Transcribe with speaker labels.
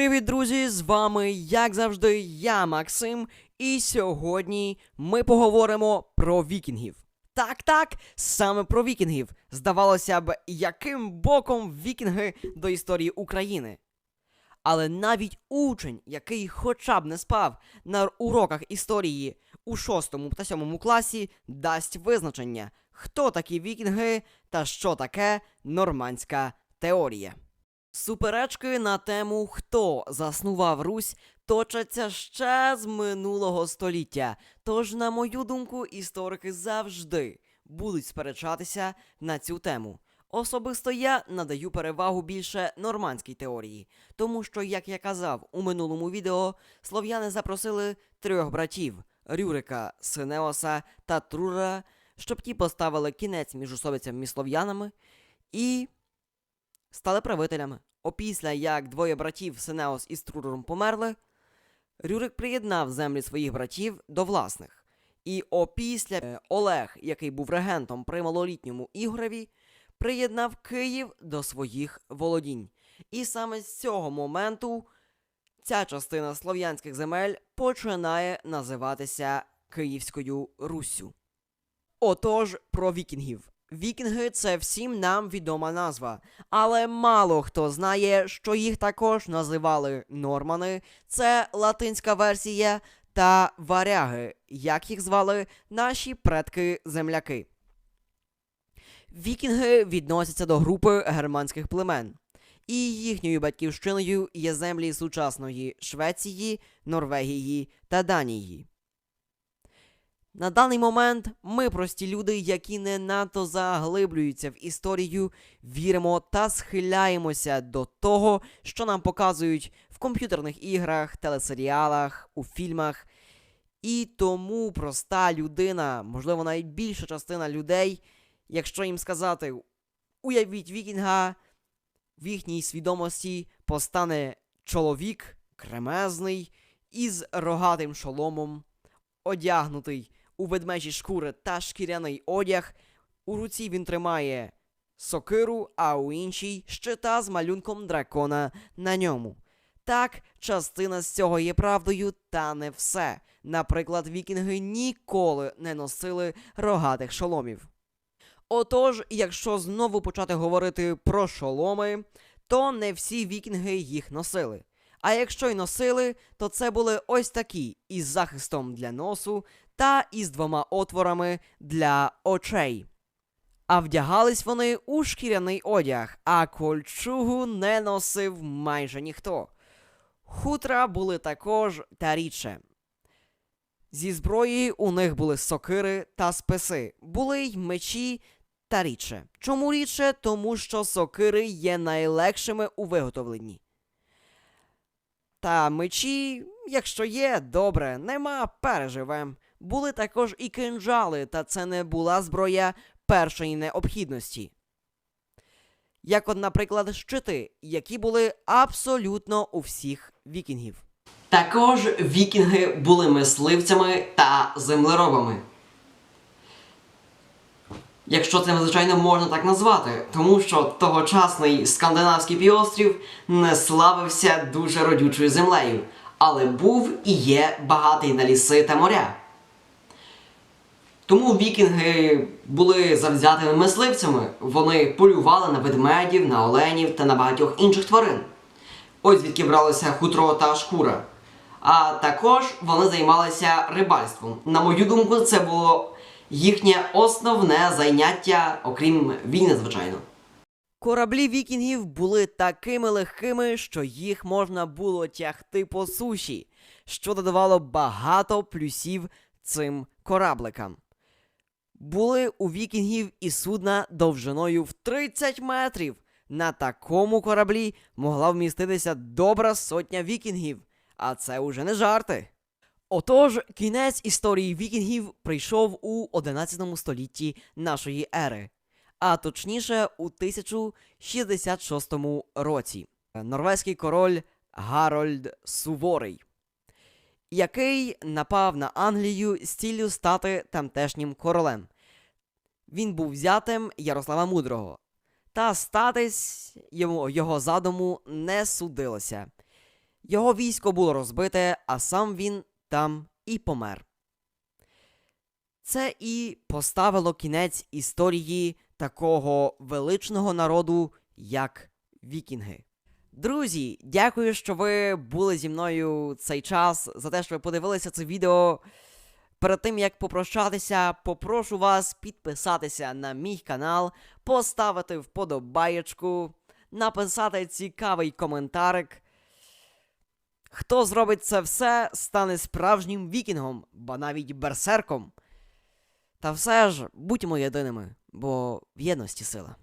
Speaker 1: Привіт, друзі! З вами, як завжди, я Максим, і сьогодні ми поговоримо про вікінгів. Так, так, саме про вікінгів. Здавалося б, яким боком вікінги до історії України. Але навіть учень, який хоча б не спав на уроках історії у 6 та 7 класі, дасть визначення, хто такі вікінги та що таке нормандська теорія. Суперечки на тему, хто заснував Русь, точаться ще з минулого століття. Тож, на мою думку, історики завжди будуть сперечатися на цю тему. Особисто я надаю перевагу більше нормандській теорії, тому що, як я казав у минулому відео, слов'яни запросили трьох братів Рюрика, Синеоса та Трура, щоб ті поставили кінець між особицями слов'янами і стали правителями. Опісля як двоє братів Синеос із Труром померли, Рюрик приєднав землі своїх братів до власних. І опісля е, Олег, який був регентом при малолітньому Ігореві, приєднав Київ до своїх володінь. І саме з цього моменту ця частина слов'янських земель починає називатися Київською Руссю. Отож, про вікінгів. Вікінги це всім нам відома назва, але мало хто знає, що їх також називали нормани, це латинська версія та варяги, як їх звали наші предки-земляки. Вікінги відносяться до групи германських племен, і їхньою батьківщиною є землі сучасної Швеції, Норвегії та Данії. На даний момент ми, прості люди, які не надто заглиблюються в історію, віримо та схиляємося до того, що нам показують в комп'ютерних іграх, телесеріалах, у фільмах. І тому проста людина, можливо, навіть більша частина людей, якщо їм сказати, уявіть вікінга, в їхній свідомості постане чоловік кремезний із рогатим шоломом, одягнутий у ведмежі шкури та шкіряний одяг. У руці він тримає сокиру, а у іншій щита з малюнком дракона на ньому. Так, частина з цього є правдою, та не все. Наприклад, вікінги ніколи не носили рогатих шоломів. Отож, якщо знову почати говорити про шоломи, то не всі вікінги їх носили. А якщо й носили, то це були ось такі із захистом для носу та із двома отворами для очей. А вдягались вони у шкіряний одяг, а кольчугу не носив майже ніхто. Хутра були також та рідше. Зі зброї у них були сокири та списи, були й мечі та рідше. Чому рідше? Тому що сокири є найлегшими у виготовленні. Та мечі, якщо є, добре, нема, переживем. Були також і кинджали, та це не була зброя першої необхідності. Як от, наприклад, щити, які були абсолютно у всіх вікінгів. Також вікінги були мисливцями та землеробами. Якщо це, звичайно, можна так назвати, тому що тогочасний скандинавський півострів не славився дуже родючою землею, але був і є багатий на ліси та моря. Тому вікінги були завзятими мисливцями, вони полювали на ведмедів, на оленів та на багатьох інших тварин. Ось звідки бралося хутро та шкура. А також вони займалися рибальством. На мою думку, це було їхнє основне заняття, окрім війни, звичайно. Кораблі вікінгів були такими легкими, що їх можна було тягти по суші, що додавало багато плюсів цим корабликам. Були у вікінгів і судна довжиною в 30 метрів. На такому кораблі могла вміститися добра сотня вікінгів, а це уже не жарти. Отож, кінець історії вікінгів прийшов у 11 столітті нашої ери, а точніше у 1066 році. Норвезький король Гарольд Суворий, який напав на Англію з ціллю стати тамтешнім королем. Він був взятим Ярослава Мудрого, та статись йому, його задуму не судилося. Його військо було розбите, а сам він там і помер. Це і поставило кінець історії такого величного народу, як вікінги. Друзі, дякую, що ви були зі мною цей час, за те, що ви подивилися це відео. Перед тим як попрощатися, попрошу вас підписатися на мій канал, поставити вподобаєчку, написати цікавий коментарик. Хто зробить це все, стане справжнім вікінгом, ба навіть берсерком. Та все ж будьмо єдиними, бо в єдності сила.